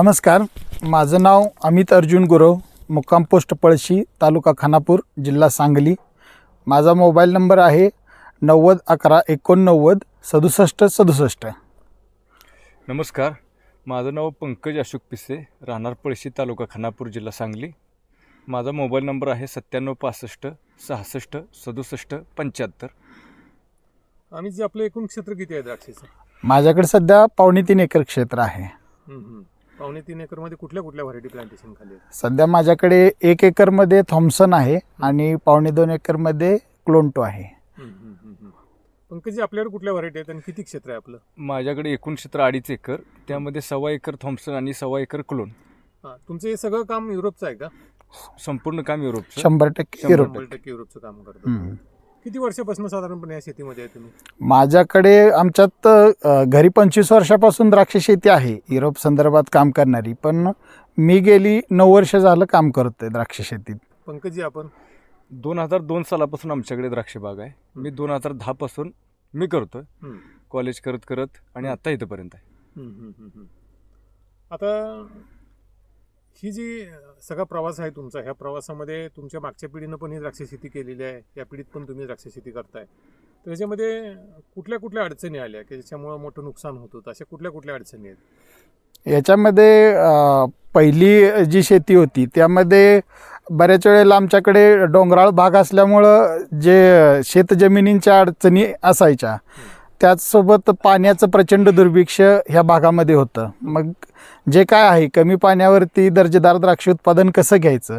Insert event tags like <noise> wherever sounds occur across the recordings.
नमस्कार. माझं नाव अमित अर्जुन गुरव मुक्काम पोस्ट पळशी तालुका खानापूर जिल्हा सांगली. माझा मोबाईल नंबर आहे नव्वद अकरा एकोणनव्वद सदुसष्ट सदुसष्ट. नमस्कार. माझं नाव पंकज अशोक पिसे राहणार पळशी तालुका खानापूर जिल्हा सांगली. माझा मोबाईल नंबर आहे सत्त्याण्णव पासष्ट सहासष्ट सदुसष्ट पंच्याहत्तर. आम्ही जे आपलं एकूण क्षेत्र किती आहे द्राक्षेचं माझ्याकडे सध्या पावणे तीन एकर क्षेत्र आहे. पावणे तीन एकरमध्ये कुठल्या कुठल्या व्हरायटी प्लांटेशन खाली आहेत? सध्या माझ्याकडे एक एकरमध्ये थॉम्सन आहे आणि पावणे दोन एकरमध्ये क्लोंटो आहे. पंकजी आपल्याकडे कुठल्या व्हरायटी आहेत आणि किती क्षेत्र आहे आपलं? माझ्याकडे एकूण क्षेत्र अडीच एकर त्यामध्ये सव्वा एकर थॉम्सन आणि सव्वा एकर क्लोन. हां तुमचं हे सगळं काम युरोपचं आहे का? संपूर्ण काम युरोपचं. शंभर टक्के शंभर युरोप. शंभर टक्के युरोपचं काम करतो. हम्म. किती वर्षापासून साधारणपणे या शेतीमध्ये आहे तुम्ही? माझ्याकडे आमच्यात अ, घरी पंचवीस वर्षापासून द्राक्ष शेती आहे युरोप संदर्भात काम करणारी. पण मी गेली नऊ वर्ष झालं काम करतोय द्राक्ष शेतीत. पंकजी आपण? दोन हजार दोन सालापासून आमच्याकडे द्राक्ष बाग आहे. मी दोन हजार दहापासून मी करतोय. हम्म, कॉलेज करत करत आणि आता इथंपर्यंत आहे. हम्म, हम्म, हम्म, हम्म. आता ही जी सगळा प्रवास आहे तुमचा ह्या प्रवासामध्ये तुमच्या मागच्या पिढीनं पण ही द्राक्ष शेती केलेली आहे या पिढीत पण तुम्ही द्राक्ष शेती करताय. तर त्याच्यामध्ये कुठल्या कुठल्या अडचणी आल्या की ज्याच्यामुळं मोठं नुकसान होत होतं? अशा कुठल्या कुठल्या अडचणी आहेत? याच्यामध्ये पहिली जी शेती होती त्यामध्ये बऱ्याच वेळेला आमच्याकडे डोंगराळ भाग असल्यामुळं जे शेतजमिनींच्या अडचणी असायच्या. त्याचसोबत पाण्याचं प्रचंड दुर्भिक्ष ह्या भागामध्ये होतं मग जे काय आहे कमी पाण्यावरती दर्जेदार द्राक्ष उत्पादन कसं घ्यायचं.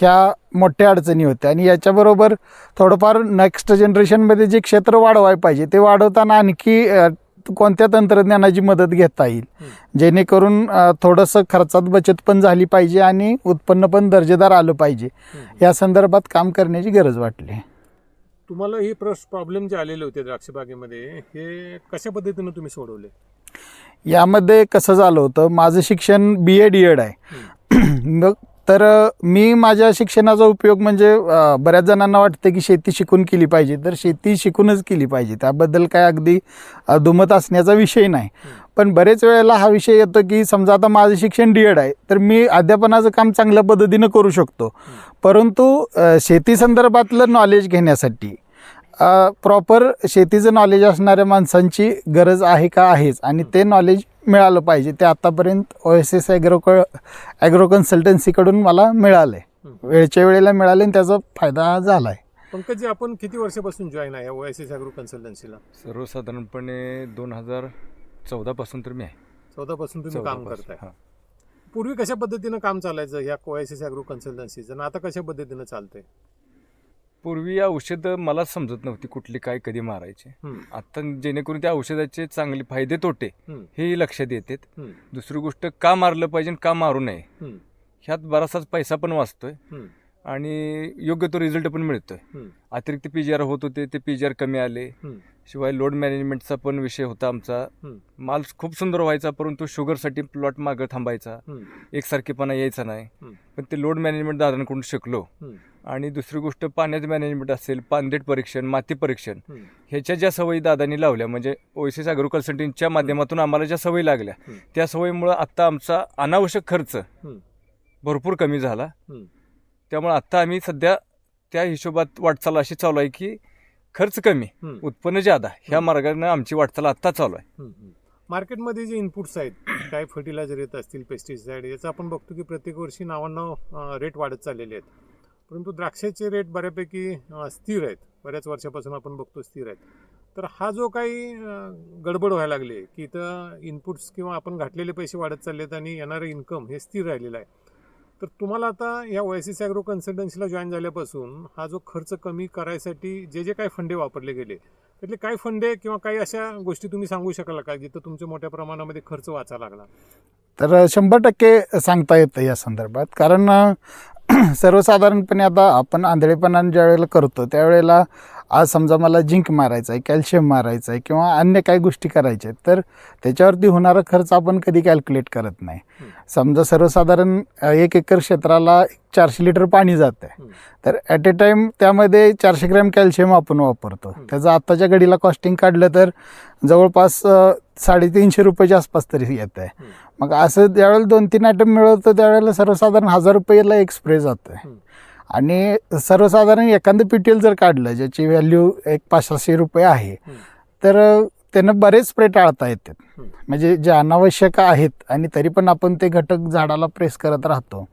ह्या मोठ्या अडचणी होत्या आणि याच्याबरोबर थोडंफार नेक्स्ट जनरेशनमध्ये जे क्षेत्र वाढवायला पाहिजे ते वाढवताना आणखी कोणत्या तंत्रज्ञानाची मदत घेता येईल. जेणेकरून थोडंसं खर्चात बचत पण झाली पाहिजे आणि उत्पन्न पण दर्जेदार आलं पाहिजे. या संदर्भात काम करण्याची गरज वाटली तुम्हाला हे प्रश प्रॉब्लेम जे आलेले होते द्राक्ष बागेमध्ये हे कशा पद्धतीनं तुम्ही सोडवले? यामध्ये कसं झालं होतं माझं शिक्षण बी ए डी एड आहे. <clears throat> मग तर मी माझ्या शिक्षणाचा उपयोग म्हणजे बऱ्याच जणांना वाटतं की शेती शिकून केली पाहिजे. तर शेती शिकूनच केली पाहिजे. त्याबद्दल काय अगदी दुमत असण्याचा विषय नाही. पण बरेच वेळेला हा विषय येतो की समजा आता माझं शिक्षण डी एड आहे तर मी अध्यापनाचं काम चांगल्या पद्धतीनं करू शकतो. परंतु शेती संदर्भातलं नॉलेज घेण्यासाठी प्रॉपर शेतीचं नॉलेज असणाऱ्या माणसांची गरज आहे का आहेच? आणि ते नॉलेज मिळालं पाहिजे. ते आतापर्यंत O S S agro agro कन्सल्टन्सीकडून मला मिळालं आहे वेळच्या वेळेला मिळाले आणि त्याचा फायदा झाला आहे पंकजी आपण किती वर्षापासून जॉईन आहे ओ एस एस ॲग्रो कन्सल्टन्सीला सर्वसाधारणपणे दोन हजार चौदापासून तर मी आहे. चौदापासून तुम्ही काम करताय. हां. पूर्वी कशा पद्धतीनं काम चालायचं ह्या ओ एस एस ॲग्रो कन्सल्टन्सीचं आणि आता कशा पद्धतीनं चालतंय? पूर्वी औषधं मलाच समजत नव्हती कुठली काय कधी मारायचे. आता जेणेकरून त्या औषधाचे चांगले फायदे तोटे हेही लक्षात येतात. दुसरी गोष्ट का मारलं पाहिजे का मारू नये? ह्यात बराचसाच पैसा पण वाचतोय आणि योग्य तो रिझल्ट पण मिळतोय. अतिरिक्त पी जी आर होत होते ते पी जी आर कमी आले. शिवाय लोड मॅनेजमेंटचा पण विषय होता आमचा. माल खूप सुंदर व्हायचा परंतु शुगरसाठी प्लॉट मागं थांबायचा. एकसारखेपणा यायचा नाही. पण ते लोड मॅनेजमेंट दादांकडून शिकलो. आणि दुसरी गोष्ट पाण्याचं मॅनेजमेंट असेल पानदेट परीक्षण माती परीक्षण ह्याच्या ज्या सवयी दादांनी लावल्या म्हणजे ओएसएस अॅग्रो कन्सल्टिंगच्या माध्यमातून आम्हाला ज्या सवयी लागल्या. त्या सवयीमुळं आत्ता आमचा अनावश्यक खर्च. भरपूर कमी झाला. त्यामुळे आत्ता आम्ही सध्या त्या हिशोबात वाटचाल अशी चालू आहे की खर्च कमी हम्म. उत्पन्न जादा ह्या मार्गाने आमची वाटचाल आत्ता चालू आहे. हम्म. मार्केटमध्ये जे इनपुट्स आहेत काय फर्टिलायझर येत असतील पेस्टिसाईड याचं आपण बघतो की प्रत्येक वर्षी नावांना रेट वाढत चाललेले आहेत. परंतु द्राक्षाचे रेट बऱ्यापैकी अं, स्थिर आहेत. बऱ्याच वर्षापासून आपण बघतो स्थिर आहेत. तर हा जो काही अं, गडबड व्हायला लागली की इथं इनपुट्स किंवा आपण घातलेले पैसे वाढत चालले आहेत आणि येणारं इन्कम हे स्थिर राहिलेलं आहे. तर तुम्हाला आता या ओ एस ॲग्रो कन्सल्टन्सीला जॉईन झाल्यापासून हा जो खर्च कमी करायसाठी जे जे काही फंडे वापरले गेले त्यातले काय फंडे किंवा काही अशा गोष्टी तुम्ही सांगू शकाल का जिथं तुमच्या मोठ्या प्रमाणामध्ये खर्च वाचा लागला? तर शंभर टक्के सांगता येतं या संदर्भात. कारण <clears throat> सर्वसाधारणपणे आता आपण आंधळेपणाने ज्या वेळेला करतो त्यावेळेला आज समजा मला झिंक मारायचं आहे कॅल्शियम मारायचं आहे किंवा अन्य काही गोष्टी करायच्या आहेत तर त्याच्यावरती होणारा खर्च आपण कधी कॅल्क्युलेट करत नाही. समजा सर्वसाधारण एक एकर क्षेत्राला चारशे लिटर पाणी जातं आहे. तर ॲट ए टाईम त्यामध्ये चारशे ग्रॅम कॅल्शियम आपण वापरतो. त्याचं आत्ताच्या घडीला कॉस्टिंग काढलं तर जवळपास साडेतीनशे रुपयाच्या आसपास तरी येत आहे. मग असं ज्यावेळेला दोन तीन आयटम मिळवतो त्यावेळेला सर्वसाधारण हजार रुपयाला एक स्प्रे जातो आहे. आणि सर्वसाधारण एखादं पिटेल जर काढलं ज्याची व्हॅल्यू एक पाचशे रुपये आहे. तर त्यानं बरेच स्प्रे टाळता येतात. म्हणजे जे अनावश्यक आहेत आणि तरी पण आपण ते घटक झाडाला प्रेस करत राहतो.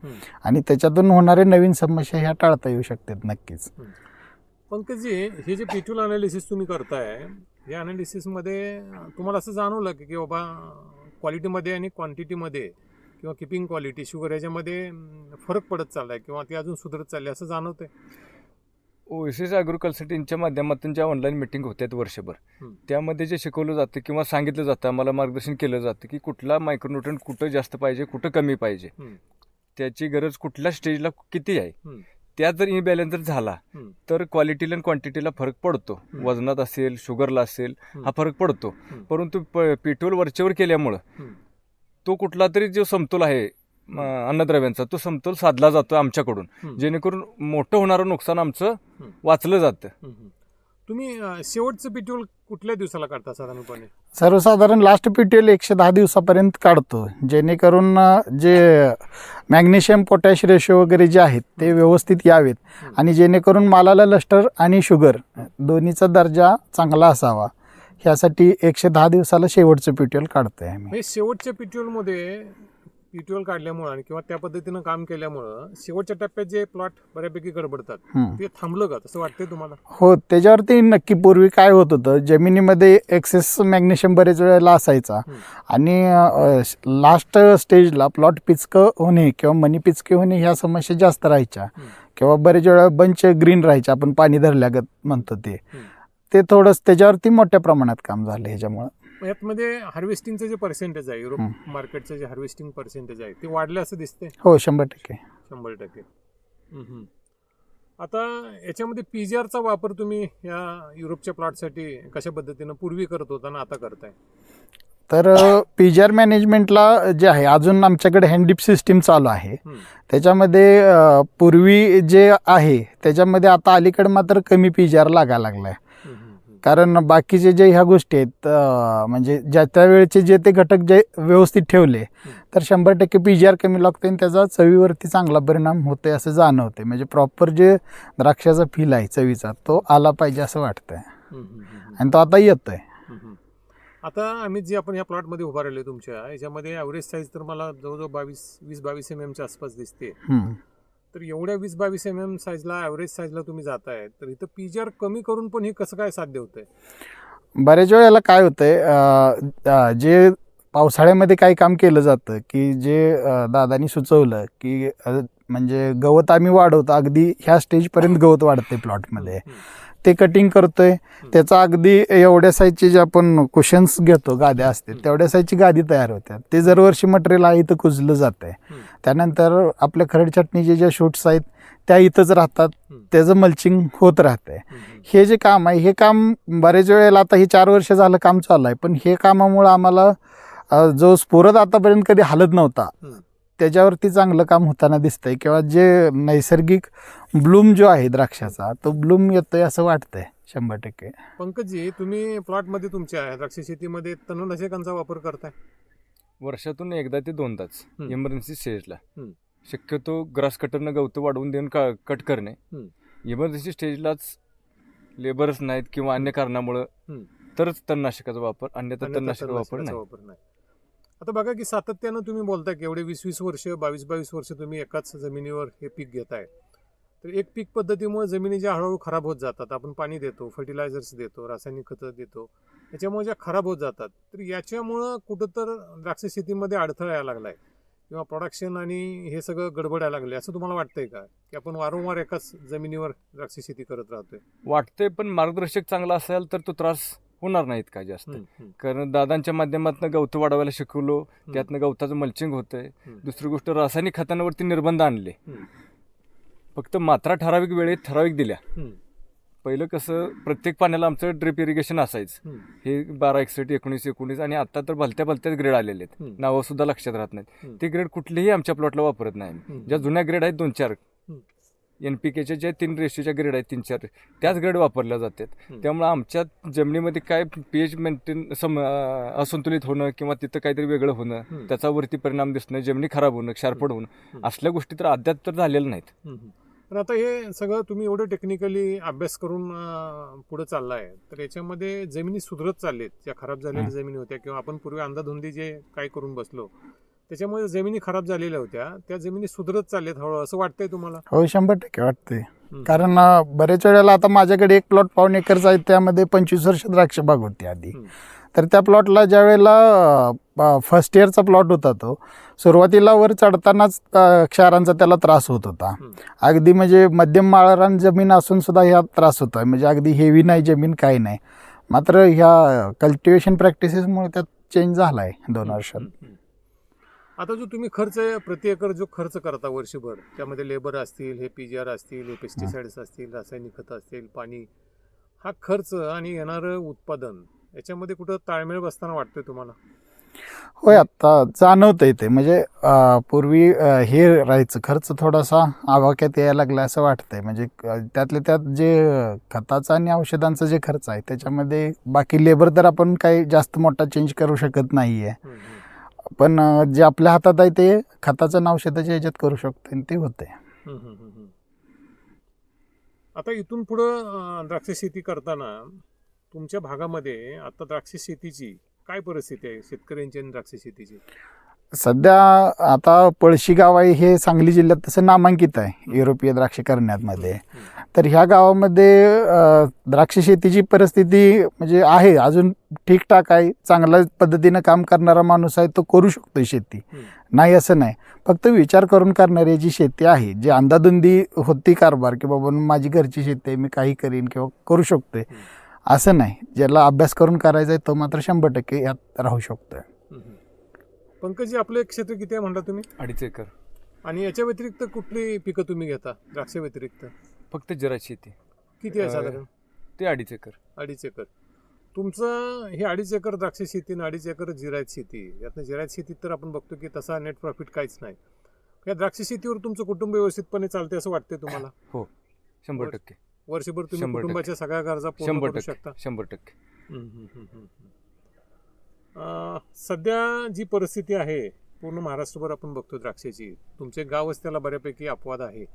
आणि त्याच्यातून होणारे नवीन समस्या ह्या टाळता येऊ शकतात नक्कीच पंकजी हे जे पिट्यूल अनालिसिस तुम्ही करताय या अनालिसिसमध्ये तुम्हाला असं जाणवलं की की बाबा क्वालिटीमध्ये आणि क्वांटिटीमध्ये किंवा किपिंग क्वालिटी शुगर याच्यामध्ये फरक पडत चाललाय किंवा ती अजून सुधारत चालली असं जाणवतंय ओएसीस ॲग्रोकल्चरच्या माध्यमातून ज्या ऑनलाईन मिटिंग होत्यात वर्षभर. त्यामध्ये जे शिकवलं जातं किंवा सांगितलं जातं आम्हाला मार्गदर्शन केलं जातं की कुठला मायक्रोन्युट्रन कुठं जास्त पाहिजे कुठं कमी पाहिजे. त्याची गरज कुठल्या स्टेजला किती आहे. त्यात जर इबॅलन्स जर झाला. तर क्वालिटीला आणि क्वांटिटीला फरक पडतो. वजनात असेल शुगरला असेल हं. फरक पडतो. परंतु पेट्रोल वरचेवर केल्यामुळं. तो कुठला तरी जो समतोल आहे अन्नद्रव्यांचा तो समतोल साधला जातो आमच्याकडून. जेणेकरून मोठं होणारं नुकसान आमचं. वाचलं जातं. तुम्ही शेवटचं पिट्यूल कुठल्या दिवसाला काढता साधारणपणे सर्वसाधारण लास्ट पीटीएल एकशे दहा दिवसापर्यंत काढतो जेणेकरून जे मॅग्नेशियम पोटॅश रेशो वगैरे जे आहेत ते व्यवस्थित यावेत. आणि जेणेकरून मालाला लस्टर आणि शुगर दोन्हीचा दर्जा चांगला असावा ह्यासाठी एकशे दहा दिवसाला शेवटचं पीटीएल काढतोय आम्ही हे शेवटच्या पिट्यूलमध्ये पिट्यूल काढल्यामुळं आणि किंवा त्या पद्धतीनं काम केल्यामुळं शेवटच्या टप्प्यात जे प्लॉट बऱ्यापैकी गडबडतात. ते थांबलं का तसं वाटतंय तुम्हाला हो त्याच्यावरती नक्की पूर्वी काय होत होतं जमिनीमध्ये एक्सेस मॅग्नेशियम बरेच वेळेला असायचा. आणि लास्ट स्टेजला प्लॉट पिचकं होणे किंवा मनी पिचके होणे ह्या समस्या जास्त राहायच्या. किंवा बरेच वेळा बंच ग्रीन राहायचे आपण पाणी धरल्यागत म्हणतो ते. ते थोडंच त्याच्यावरती मोठ्या प्रमाणात काम झालं ह्याच्यामुळं यातमध्ये हार्वेस्टिंगचं जे पर्सेंटेज आहे युरोप. मार्केटचं जे हार्वेस्टिंग पर्सेंटेज आहे ते वाढलं असं दिसतंय हो शंभर टक्के शंभर टक्के. आता याच्यामध्ये पी जी आरचा वापर तुम्ही या युरोपच्या प्लॉटसाठी कशा पद्धतीनं पूर्वी करत होता ना आता करताय तर पी जी आर मॅनेजमेंटला जे आहे अजून आमच्याकडे हँडीप सिस्टीम चालू आहे. त्याच्यामध्ये अ, पूर्वी जे आहे त्याच्यामध्ये आता अलीकडे मात्र कमी पी जी आर लागायला लागला आहे. कारण बाकीचे जे ह्या गोष्टी आहेत म्हणजे ज्या त्या वेळेचे जे ते घटक जे व्यवस्थित ठेवले तर शंभर टक्के पी जी आर कमी लागते आणि त्याचा चवीवरती चांगला परिणाम होते असं जाणवते म्हणजे प्रॉपर जे द्राक्षाचा फील आहे चवीचा तो आला पाहिजे असं वाटतंय. आणि तो आता येतोय हं, हं. आता आम्ही जे आपण या प्लॉटमध्ये उभा राहिलो तुमच्या याच्यामध्ये ॲव्हरेज साईज तर मला जवळजवळ बावीस वीस बावीस एम एमच्या आसपास दिसते. तर एवढ्या वीस बावीस एम एम साईजला ॲव्हरेज साईजला तुम्ही जाताय. तर इथं पी जी आर कमी करून पण हे कसं काय साध्य होतंय? बऱ्याच वेळेला काय होतंय जे पावसाळ्यामध्ये काही काम केलं जातं की जे दादानी सुचवलं की म्हणजे गवत आम्ही वाढवतो अगदी ह्या स्टेजपर्यंत गवत वाढते प्लॉटमध्ये ते कटिंग करतोय. त्याचा अगदी एवढ्या साईजचे जे आपण कुशन्स घेतो गाद्या असते हं. तेवढ्या साईजची गादी तयार होत्या ते दरवर्षी मटेरियल आहे इथं कुजलं जात आहे त्यानंतर आपल्या खरड चटणीचे ज्या शूट्स आहेत त्या इथंच राहतात. त्याचं मल्चिंग होत राहतंय. हं, जे काम आहे हे काम बरेच वेळेला आता हे चार वर्ष झालं काम चालू आहे. पण हे कामामुळं आम्हाला जो स्फुरद आतापर्यंत कधी हालत नव्हता. त्याच्यावरती चांगलं काम होताना दिसतंय. किंवा जे नैसर्गिक ब्लूम जो आहे द्राक्षाचा तो ब्लूम येतोय असं वाटतंय शंभर टक्के पंकजजी तुम्ही प्लॉटमध्ये तुमच्या द्राक्ष शेतीमध्ये तणनाशकांचा वापर करताय वर्षातून एकदा ते दोनदाच. इमर्जन्सी स्टेजला हं. शक्यतो ग्रास कटरनं गवतं वाढवून देऊन का कट करणे हं. इमर्जन्सी स्टेजलाच लेबर्स नाहीत किंवा अन्य कारणामुळं हं. तरच तणनाशकाचा वापर अन्यथा अन्यथा तणनाशक वापर तणनाशकाचा नाही वापर नाही आता बघा की सातत्यानं तुम्ही बोलताय की एवढे वीस वीस वर्ष बावीस बावीस वर्ष तुम्ही एकाच जमिनीवर हे पीक घेताय तर एक पीक पद्धतीमुळे जमिनी ज्या हळूहळू खराब होत जातात. आपण पाणी देतो फर्टिलायझर्स देतो रासायनिक खतं देतो. याच्यामुळे ज्या खराब होत जातात तर याच्यामुळं कुठं तर द्राक्ष शेतीमध्ये अडथळा यायला लागलाय. किंवा प्रोडक्शन आणि हे सगळं गडबडायला लागले असं तुम्हाला वाटतंय का? की आपण वारंवार एकाच जमिनीवर द्राक्ष शेती करत राहतोय? वाटतंय पण मार्गदर्शक चांगला असेल तर तो त्रास होणार नाहीत का जास्त? कारण दादांच्या माध्यमातून गवतं वाढवायला शिकवलो त्यातनं गवताचं मल्चिंग होतंय. दुसरी गोष्ट रासायनिक खतांवरती निर्बंध आणले. फक्त मात्रा ठराविक वेळेत ठराविक दिल्या पहिलं कसं प्रत्येक पाण्याला आमचं ड्रिप इरिगेशन असायचं हे बारा एकसष्ट एकोणीस एकोणीस आणि आता तर भलत्या भलत्याच ग्रेड आलेले आहेत. नावं सुद्धा लक्षात राहत नाहीत. ते ग्रेड कुठलेही आमच्या प्लॉटला वापरत नाही. ज्या जुन्या ग्रेड आहेत दोन चार. एन पी केच्या ज्या तीन रेशोच्या ग्रेड आहेत तीन चार त्याच ग्रेड वापरल्या जातात. त्यामुळे आमच्या जमिनीमध्ये काय पी एच मेंटेन सम असंतुलित होणं किंवा तिथं काहीतरी वेगळं होणं हं. त्याचा वरती परिणाम दिसणं जमिनी खराब होणं क्षारपड होणं. असल्या गोष्टी तर अद्याप तर झालेल्या नाहीत. पण आता हे सगळं तुम्ही एवढं टेक्निकली अभ्यास करून पुढे चाललाय. तर याच्यामध्ये जमिनी सुधरत चाललेत. ज्या खराब झालेल्या जमिनी होत्या किंवा आपण पूर्वी अंधाधुंदी जे काय करून बसलो त्याच्यामुळे जमिनी खराब झालेल्या होत्या. त्या जमिनी सुधरत चाललेत हळूहळू. असं वाटतंय तुम्हाला? हो शंभर टक्के वाटते. कारण बरेच वेळेला आता माझ्याकडे एक प्लॉट पाऊन एकरचा आहे. त्यामध्ये पंचवीस वर्ष द्राक्ष बाग होती आधी. तर त्या प्लॉटला ज्या वेळेला फर्स्ट इयरचा प्लॉट होता तो. सुरुवातीला वर चढतानाच क्षारांचा त्याला त्रास होत होता. अगदी म्हणजे मध्यम माळरान जमीन असून सुद्धा ह्या त्रास होता म्हणजे अगदी हेवी नाही जमीन काही नाही. मात्र ह्या कल्टिवेशन प्रॅक्टिसेसमुळे त्यात चेंज झाला आहे दोन वर्षात. आता जो तुम्ही खर्च प्रति एकर जो खर्च करता वर्षभर त्यामध्ये लेबर असतील हे पी जी आर असतील हे पेस्टिसाइड्स असतील रासायनिक खतं असतील पाणी हा खर्च आणि येणारं उत्पादन याच्यामध्ये कुठं ताळमेळ बसताना वाटतोय तुम्हाला? होय आता जाणवतंय ते म्हणजे पूर्वी हे राहायचं खर्च थोडासा आवाक्यात यायला लागला असं वाटतंय म्हणजे अं, त्यातल्या त्यात जे खताचा आणि औषधांचा जे खर्च आहे त्याच्यामध्ये बाकी लेबर तर आपण काही जास्त मोठा चेंज करू शकत नाही आहे. पण जे आपल्या हातात आहे ते खताचं आणि औषधाच्या ह्याच्यात करू शकतो आणि ते होते. आता इथून पुढं द्राक्ष शेती करताना तुमच्या भागामध्ये आता द्राक्ष शेतीची काय परिस्थिती आहे शेतकऱ्यांची आणि द्राक्ष शेतीची? सध्या आता पळशी गाव आहे हे सांगली जिल्ह्यात तसं नामांकित आहे युरोपीय द्राक्ष करण्यामध्ये. तर ह्या गावामध्ये द्राक्ष शेतीची परिस्थिती म्हणजे आहे अजून ठीकठाक आहे चांगल्या पद्धतीनं काम करणारा माणूस आहे तो करू शकतो शेती. नाही असं नाही. फक्त विचार करून करणारी जी शेती आहे जी अंदाधुंदी होती कारभार की बाबा माझी घरची शेती आहे मी काही करीन किंवा करू शकतोय. असं नाही. ज्याला अभ्यास करून करायचा आहे तो मात्र शंभर टक्के यात राहू हम्म. पंकजी आपलं एक क्षेत्र किती आहे म्हणता तुम्ही? अडीच एकर. आणि याच्या व्यतिरिक्त कुठली पिकं तुम्ही घेता? द्राक्ष व्यतिरिक्त. फक्त जरा शेती. किती आहे साधारण? ते अडीच एकर. अडीच एकर. तुमचं हे अडीच एकर द्राक्ष शेती आणि अडीच एकर जिरायत शेती. यातनं जिरायत शेतीत तर आपण बघतो की तसा नेट प्रॉफिट काहीच नाही. या द्राक्ष शेतीवर तुमचं कुटुंब व्यवस्थितपणे चालते असं वाटते तुम्हाला? हो. शंभर टक्के. वर्षभर तुम्ही शंभर टक्के. कुटुंबाच्या सगळ्या गरजा पूर्ण शंभर करू टक्के. शकता. शंभर टक्के. हम्म, हम्म, हम्म, हम्म, हम्म. अं, सध्या जी परिस्थिती आहे पूर्ण महाराष्ट्रभर आपण बघतो द्राक्षाची. तुमचे गावच त्याला बऱ्यापैकी अपवाद आहे.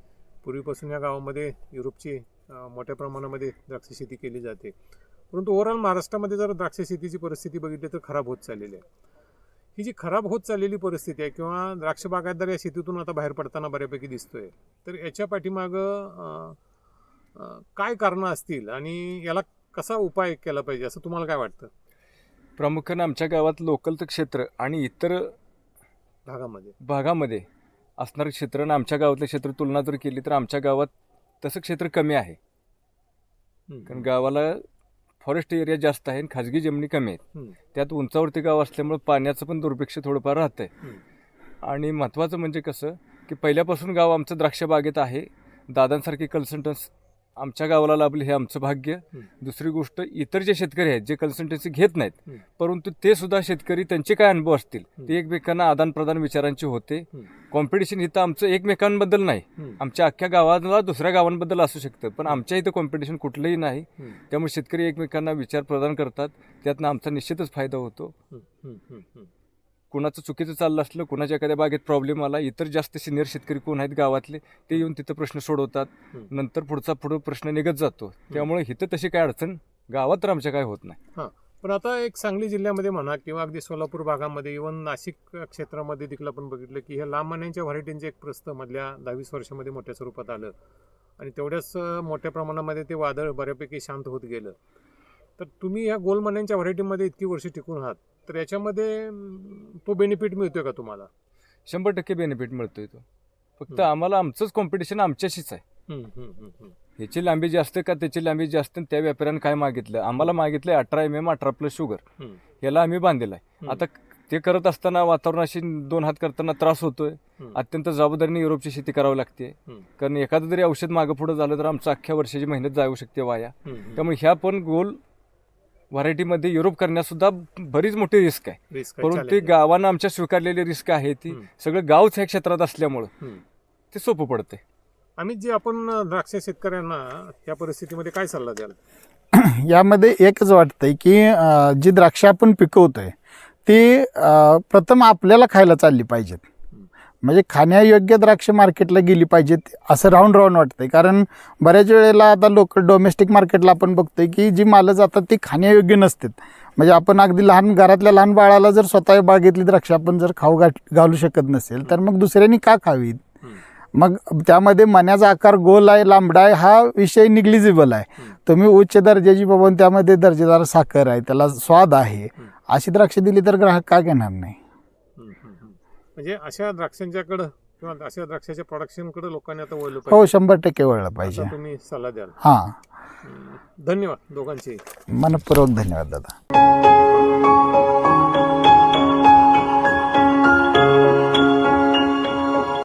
पूर्वीपासून या गावामध्ये युरोपची अं, मोठ्या प्रमाणामध्ये द्राक्ष शेती केली जाते. परंतु ओव्हरऑल महाराष्ट्रामध्ये जर द्राक्ष शेतीची परिस्थिती बघितली तर खराब होत चाललेली आहे. ही जी खराब होत चाललेली परिस्थिती आहे किंवा द्राक्ष बागायतदार या शेतीतून आता बाहेर पडताना बऱ्यापैकी दिसतोय. तर याच्या पाठीमागं अं, काय कारणं असतील आणि याला कसा उपाय केला पाहिजे? असं तुम्हाला काय वाटतं? प्रामुख्याने आमच्या गावात लोकलचं क्षेत्र आणि इतर भागामध्ये. भागामध्ये असणारं क्षेत्र आणि आमच्या गावातलं क्षेत्र तुलना जर केली तर आमच्या गावात तसं क्षेत्र कमी आहे. कारण गावाला फॉरेस्ट एरिया जास्त आहे आणि खाजगी जमिनी कमी आहेत. त्यात उंचावरती गाव असल्यामुळे पाण्याचं पण दुर्भिक्ष थोडंफार राहतंय. हम्म. आणि महत्त्वाचं म्हणजे कसं की पहिल्यापासून गाव आमचं द्राक्ष बागेत आहे. दादांसारखे कन्सल्टन्स आमच्या गावाला लाभले हे आमचं भाग्य. दुसरी गोष्ट इतर जे शेतकरी आहेत जे कन्सल्टन्सी घेत नाहीत. परंतु ते सुद्धा शेतकरी त्यांचे काय अनुभव असतील. ते एकमेकांना आदान प्रदान विचारांचे होते. कॉम्पिटिशन इथं आमचं एकमेकांबद्दल नाही. आमच्या अख्ख्या गावाला दुसऱ्या गावांबद्दल असू शकतं पण आमच्या इथं कॉम्पिटिशन कुठलंही नाही. त्यामुळे शेतकरी एकमेकांना विचार प्रदान करतात त्यातनं आमचा निश्चितच फायदा होतो कुणाचं चुकीचं चाललं असलं कुणाच्या एखाद्या बागेत प्रॉब्लेम आला इतर जास्त सिनियर शेतकरी कोण आहेत गावातले ते येऊन तिथं प्रश्न सोडवतात. नंतर पुढचा पुढं प्रश्न निघत जातो. त्यामुळे इथं तशी काय अडचण गावात तर आमच्या काय होत नाही. पण आता एक सांगली जिल्ह्यामध्ये म्हणा किंवा अगदी सोलापूर भागामध्ये इव्हन नाशिक क्षेत्रामध्ये देखील आपण बघितलं की ह्या लांब मण्यांच्या व्हरायटींचे एक प्रस्त मधल्या दहावीस वर्षामध्ये मोठ्या स्वरूपात आलं. आणि तेवढ्याच मोठ्या प्रमाणामध्ये ते वादळ बऱ्यापैकी शांत होत गेलं. तर तुम्ही ह्या गोल मण्यांच्या व्हरायटीमध्ये इतकी वर्ष टिकून आहात. तर याच्यामध्ये तो बेनिफिट मिळतोय का तुम्हाला शंभर टक्के बेनिफिट मिळतोय तो फक्त. आम्हाला आमचंच कॉम्पिटिशन आमच्याशीच आहे. ह्याची लांबी जास्त का त्याची लांबी जास्त त्या व्यापाऱ्यानं काय मागितलं आम्हाला मागितलं अठरा एम एम अठरा प्लस शुगर. याला आम्ही बांधलेला आहे. आता ते करत असताना वातावरणाशी दोन हात करताना त्रास होतोय. अत्यंत जबाबदारीने युरोपची शेती करावी लागते. कारण एखादं जरी औषध मागं पुढं झालं तर आमचं अख्ख्या वर्षाची मेहनत जाऊ शकते वाया. त्यामुळे ह्या पण गोल व्हरायटीमध्ये युरोप करण्यासुद्धा बरीच मोठी रिस्क आहे परंतु. गावानं आमच्या स्वीकारलेली रिस्क आहे ती. सगळं गावच ह्या क्षेत्रात असल्यामुळं. ते सोपं पडते आम्ही जे आपण द्राक्ष शेतकऱ्यांना या परिस्थितीमध्ये काय सल्ला द्याल <clears throat> यामध्ये एकच वाटतंय की जी द्राक्ष आपण पिकवतोय ती प्रथम आपल्याला खायला चालली पाहिजेत म्हणजे खाण्यायोग्य द्राक्ष मार्केटला गेली पाहिजेत असं राहून राहून आहे कारण बऱ्याच वेळेला आता लोक डोमेस्टिक मार्केटला आपण बघतोय की जी मालं जातात ती खाण्यायोग्य नसतात. म्हणजे आपण अगदी लहान घरातल्या लहान बाळाला जर स्वतः बागेतली द्राक्ष आपण जर खाऊ घाट घालू शकत नसेल तर मग दुसऱ्यांनी का खावीत? मग त्यामध्ये मण्याचा आकार गोल आहे लांबडा आहे हा विषय निग्लिजिबल आहे. तुम्ही उच्च दर्जाची बघून त्यामध्ये दर्जेदार साखर आहे त्याला स्वाद आहे. अशी द्राक्ष दिली तर ग्राहक का घेणार नाही? म्हणजे अशा द्राक्षांच्याकडं किंवा अशा द्राक्षाच्या प्रोडक्शनकडे लोकांनी आता वळलं हो, पाहिजे. हो शंभर टक्के वळलं पाहिजे. तुम्ही सल्ला द्याल. हा. धन्यवाद दोघांचे. मनपूर्वक धन्यवाद दादा.